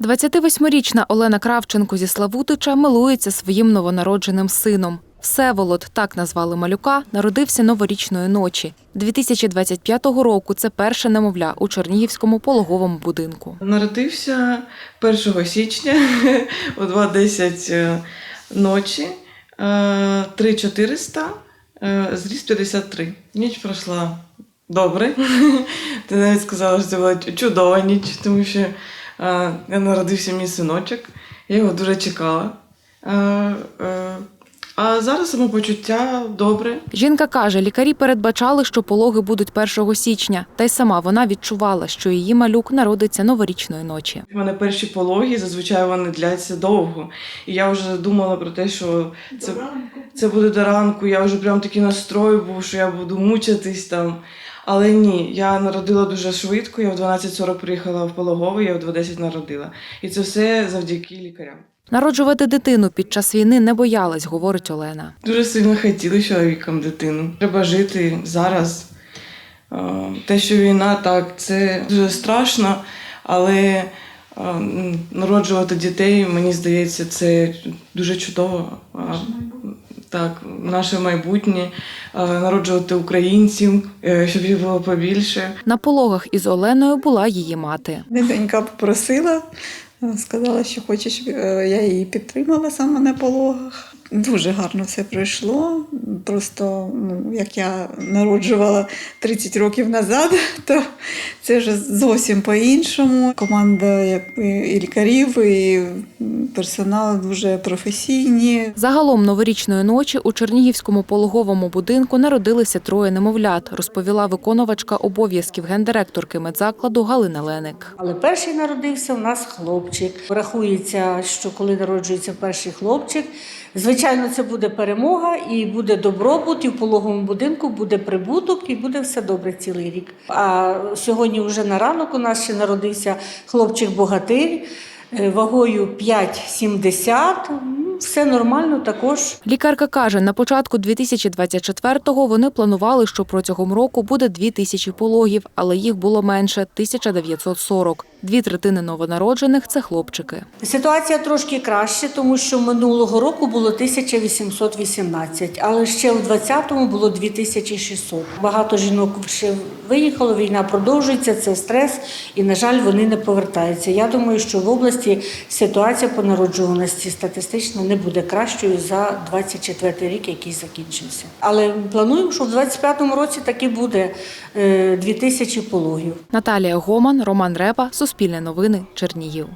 28-річна Олена Кравченко зі Славутича милується своїм новонародженим сином. Всеволод, так назвали малюка, народився новорічної ночі. 2025 року це перше немовля у Чернігівському пологовому будинку. Народився 1 січня о 2.10 е, ночі, е, 3400, е, зріст 53. Ніч пройшла добре. Ти навіть сказала, що це була чудова ніч, тому що е, народився мій синочок, я його дуже чекала. Е, е, А зараз самопочуття добре. Жінка каже, лікарі передбачали, що пологи будуть 1 січня, та й сама вона відчувала, що її малюк народиться новорічної ночі. У мене перші пологи, зазвичай вони дляться довго. І я вже думала про те, що це, це буде до ранку. Я вже прям такий настрой був, що я буду мучитись там. Але ні, я народила дуже швидко. Я в 12.40 приїхала в пологовий, я в 2.10 народила. І це все завдяки лікарям. Народжувати дитину під час війни не боялась, говорить Олена. Дуже сильно хотіли чоловіком дитину. Треба жити зараз. Е, Те, що війна, так, це дуже страшно, але е, народжувати дітей, мені здається, це дуже чудово. Так, наше майбутнє, е, народжувати українців, е, щоб їх було побільше. На пологах із Оленою була її мати. Донька попросила, сказала, що хоче, щоб е, я її підтримала саме на пологах. Дуже гарно все пройшло. Просто ну, як я народжувала 30 років назад, то це вже зовсім по-іншому. Команда і лікарів, і персонал дуже професійні. Загалом новорічної ночі у Чернігівському пологовому будинку народилися троє немовлят, розповіла виконувачка обов'язків гендиректорки медзакладу Галина Леник. Але перший народився у нас хлопчик. Рахується, що коли народжується перший хлопчик, звичайно, це буде перемога і буде добробут, і в пологовому будинку буде прибуток, і буде все добре цілий рік. А сьогодні вже на ранок у нас ще народився хлопчик-богатир е, вагою 5,70. Все нормально також. Лікарка каже, на початку 2024-го вони планували, що протягом року буде 2 тисячі пологів, але їх було менше 1940. Дві третини новонароджених це хлопчики. Ситуація трошки краще, тому що минулого року було 1818, але ще в 20-му було 2600. Багато жінок ще виїхало, війна продовжується, це стрес, і, на жаль, вони не повертаються. Я думаю, що в області ситуація по народжуваності статистично не буде кращою за 24 рік, який закінчився. Але плануємо, що в 25-му році таки буде е, 2000 пологів. Наталія Гоман, Роман Репа, Суспільне новини, Чернігів.